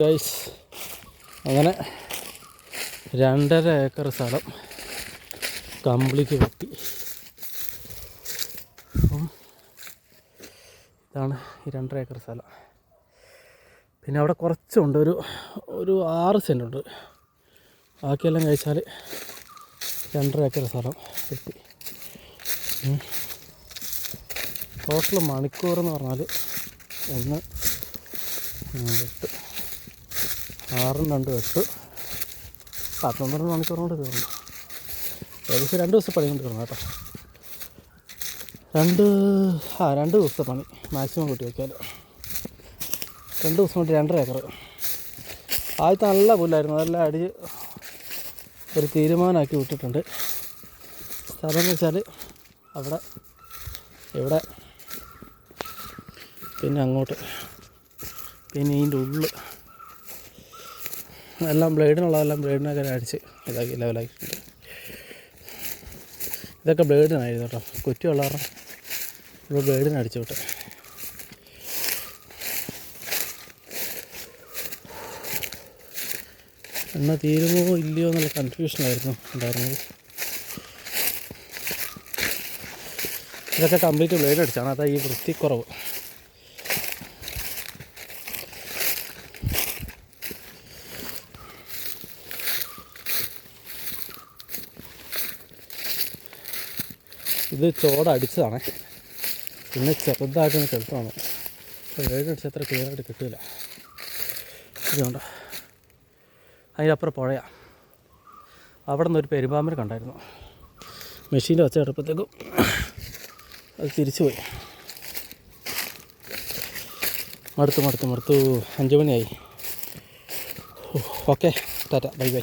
Guys അങ്ങനെ രണ്ടര acre സ്ഥലം കംപ്ലീറ്റ് വെട്ടി. അപ്പം ഇതാണ് ഈ രണ്ടര ഏക്കർ സ്ഥലം. പിന്നെ അവിടെ കുറച്ചുണ്ട് ഒരു ഒരു ആറ് സെന്റ് ഉണ്ട് ബാക്കിയെല്ലാം കഴിച്ചാൽ രണ്ടര ഏക്കർ സ്ഥലം വെട്ടി. ടോട്ടൽ മണിക്കൂർ എന്ന് പറഞ്ഞാൽ ഒന്ന് എട്ട് ആറും രണ്ട് എട്ട്. പത്തൊമ്പത് മണിക്കൂർ കൊണ്ട് തീർന്നു ഏകദേശം രണ്ട് ദിവസം പണി കൊണ്ട് തീർന്നു കേട്ടോ. രണ്ട് ആ രണ്ട് ദിവസത്തെ പണി മാക്സിമം കൂട്ടി വയ്ക്കാൽ രണ്ട് ദിവസം കൊണ്ട് രണ്ടര ഏക്കർ ആദ്യത്തെ നല്ല പുല്ലായിരുന്നു. അതെല്ലാം അടി ഒരു തീരുമാനമാക്കി വിട്ടിട്ടുണ്ട്. സ്ഥലം എന്ന് വെച്ചാൽ അവിടെ ഇവിടെ പിന്നെ അങ്ങോട്ട്. പിന്നെ ഇതിന്റെ ഉള്ളിൽ എല്ലാം ബ്ലേഡിനുള്ളതെല്ലാം ബ്ലേഡിനൊക്കെ അടിച്ച് ഇതാക്കി ലെവലാക്കിയിട്ടുണ്ട് ഇതൊക്കെ ബ്ലേഡിനായിരുന്നു കേട്ടോ. കുറ്റിയുള്ള കാരണം ഇവിടെ ബ്ലേഡിന് അടിച്ചു വിട്ടെ. എണ്ണ തീരുമോ ഇല്ലയോ എന്നുള്ള കൺഫ്യൂഷനായിരുന്നു ഉണ്ടായിരുന്നത്. ഇതൊക്കെ കംപ്ലീറ്റ് ബ്ലേഡ് അടിച്ചാണ്. അതാ ഈ വൃത്തിക്കുറവ്. ഇത് ചോട അടിച്ചതാണ്. പിന്നെ ചെറുതായിട്ടൊന്ന് ചെലുത്തമാണ് വേഗം അടിച്ച് അത്ര ക്ലിയർ ആയിട്ട് കിട്ടില്ല ഇതുകൊണ്ട് അതിനപ്പുറം പുഴയാ. അവിടെ ഒരു പെരുമ്പാമ്പിനെ കണ്ടായിരുന്നു. മെഷീന്റെ വച്ച എടുപ്പത്തേക്കും അത് തിരിച്ചു പോയി. മടുത്തു മടുത്തു മടുത്തു. അഞ്ച് മണിയായി. ഓക്കെ. ടാറ്റ. Bye bye.